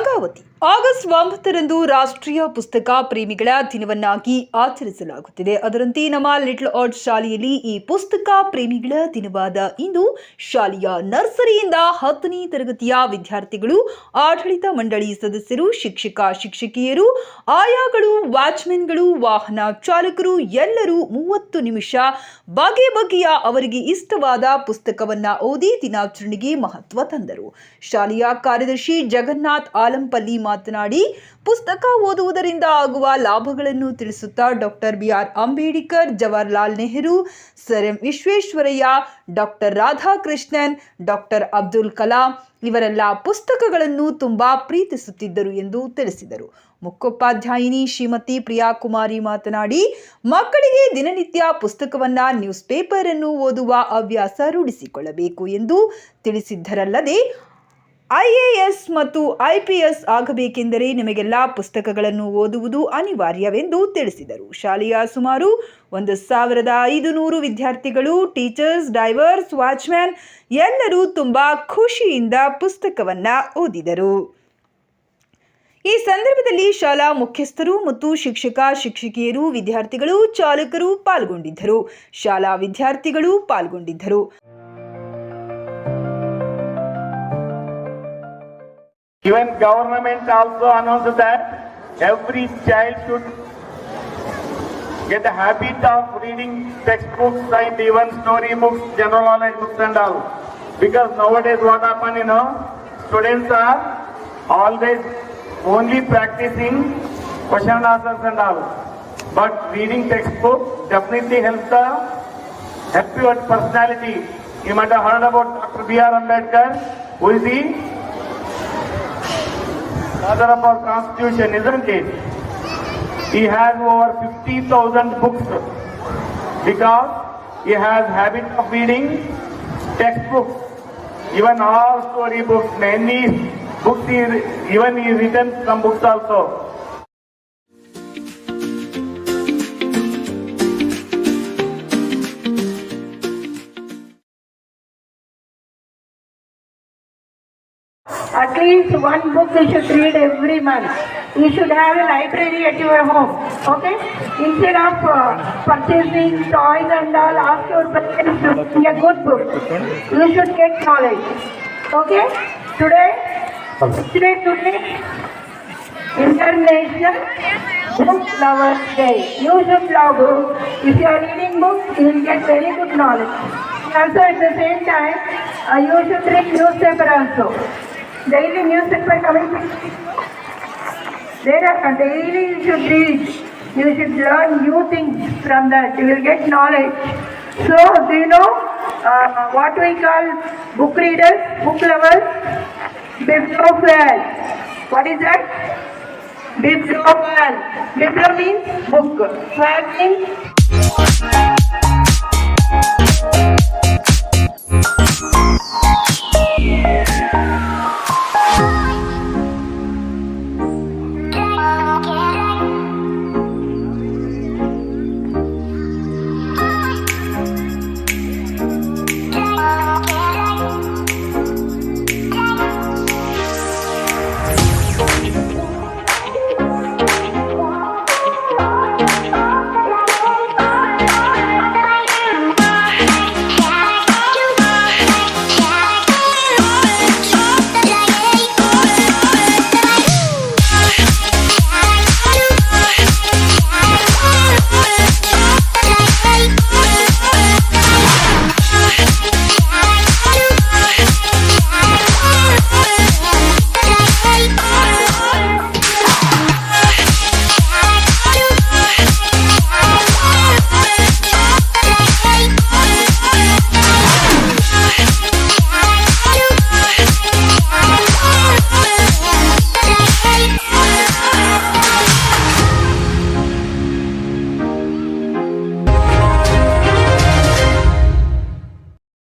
Gangavati August ಒಂಬತ್ತರಂದು ರಾಷ್ಟ್ರೀಯ ಪುಸ್ತಕ ಪ್ರೇಮಿಗಳ ದಿನವನ್ನಾಗಿ ಆಚರಿಸಲಾಗುತ್ತಿದೆ. ಅದರಂತೆ ನಮ್ಮ ಲಿಟ್ಲ್ ಆರ್ಟ್ ಶಾಲೆಯಲ್ಲಿ ಈ ಪುಸ್ತಕ ಪ್ರೇಮಿಗಳ ದಿನವಾದ ಇಂದು ಶಾಲೆಯ ನರ್ಸರಿಯಿಂದ ಹತ್ತನೇ ತರಗತಿಯ ವಿದ್ಯಾರ್ಥಿಗಳು, ಆಡಳಿತ ಮಂಡಳಿ ಸದಸ್ಯರು, ಶಿಕ್ಷಕ, ಶಿಕ್ಷಕಿಯರು, ಆಯಾಗಳು ವಾಚ್ಮೆನ್ಗಳು ವಾಹನ ಚಾಲಕರು ಎಲ್ಲರೂ ಮೂವತ್ತು ನಿಮಿಷ ಬಗೆ ಬಗೆಯ ಅವರಿಗೆ ಇಷ್ಟವಾದ ಪುಸ್ತಕವನ್ನ ಓದಿ ದಿನಾಚರಣೆಗೆ ಮಹತ್ವ ತಂದರು. ಶಾಲೆಯ ಕಾರ್ಯದರ್ಶಿ ಜಗನ್ನಾಥ್ ಆಲಂಪಲ್ಲಿ ಮಾತನಾಡಿ, ಪುಸ್ತಕ ಓದುವುದರಿಂದ ಆಗುವ ಲಾಭಗಳನ್ನು ತಿಳಿಸುತ್ತಾ doctor B R Ambedkar, Jawaharlal Nehru, sir M. Visvesvaraya, doctor Radhakrishnan, doctor Abdul Kalam ಇವರೆಲ್ಲ ಪುಸ್ತಕಗಳನ್ನು ತುಂಬಾ ಪ್ರೀತಿಸುತ್ತಿದ್ದರು ಎಂದು ತಿಳಿಸಿದರು. ಮುಖ್ಯೋಪಾಧ್ಯಾಯಿನಿ ಶ್ರೀಮತಿ ಪ್ರಿಯಾ ಕುಮಾರಿ ಮಾತನಾಡಿ, ಮಕ್ಕಳಿಗೆ ದಿನನಿತ್ಯ ಪುಸ್ತಕವನ್ನ ನ್ಯೂಸ್ ಪೇಪರ್ ಅನ್ನು ಓದುವ ಹವ್ಯಾಸ ರೂಢಿಸಿಕೊಳ್ಳಬೇಕು ಎಂದು ತಿಳಿಸಿದ್ದರಲ್ಲದೆ ಐಎಎಸ್ ಮತ್ತು ಐಪಿಎಸ್ ಆಗಬೇಕೆಂದರೆ ನಿಮಗೆಲ್ಲ ಪುಸ್ತಕಗಳನ್ನು ಓದುವುದು ಅನಿವಾರ್ಯವೆಂದು ತಿಳಿಸಿದರು. ಶಾಲೆಯ ಸುಮಾರು ಒಂದು ಸಾವಿರದ ಐದುನೂರು ವಿದ್ಯಾರ್ಥಿಗಳು, ಟೀಚರ್ಸ್, ಡೈವರ್ಸ್, ವಾಚ್ಮ್ಯಾನ್ ಎಲ್ಲರೂ ತುಂಬಾ ಖುಷಿಯಿಂದ ಪುಸ್ತಕವನ್ನು ಓದಿದರು. ಈ ಸಂದರ್ಭದಲ್ಲಿ ಶಾಲಾ ಮುಖ್ಯಸ್ಥರು ಮತ್ತು ಶಿಕ್ಷಕ, ಶಿಕ್ಷಕಿಯರು, ವಿದ್ಯಾರ್ಥಿಗಳು, ಚಾಲಕರು ಪಾಲ್ಗೊಂಡಿದ್ದರು. ಶಾಲಾ ವಿದ್ಯಾರ್ಥಿಗಳು ಪಾಲ್ಗೊಂಡಿದ್ದರು. Even government also announced that every child should get the habit of reading textbooks and even story books, general knowledge books and all. Because nowadays what happen, you know, students are always only practicing question and answers and all. But reading textbook definitely helps the help your personality. You might have heard about Dr. B.R. Ambedkar, who is the father of our constitution, isn't it? He has over 50,000 books because he has habit of reading textbooks, even all story books, many books he, even he written some books also. At least one book you should read every month. You should have a library at your home. Okay? Instead of uh, purchasing toys and all, ask your parents to bring a good book. You should get knowledge. Okay? Today, today, today, International Book Lovers Day. You should love books. If you are reading books, you will get very good knowledge. Also, at the same time, uh, you should read newspaper also. Daily newspaper coming. There are daily you should read. You should learn new things from that. You will get knowledge. So, do you know uh, what we call book readers, book lovers? Bibliophile. What is that? Bibliophile. Biblo means book. Phile means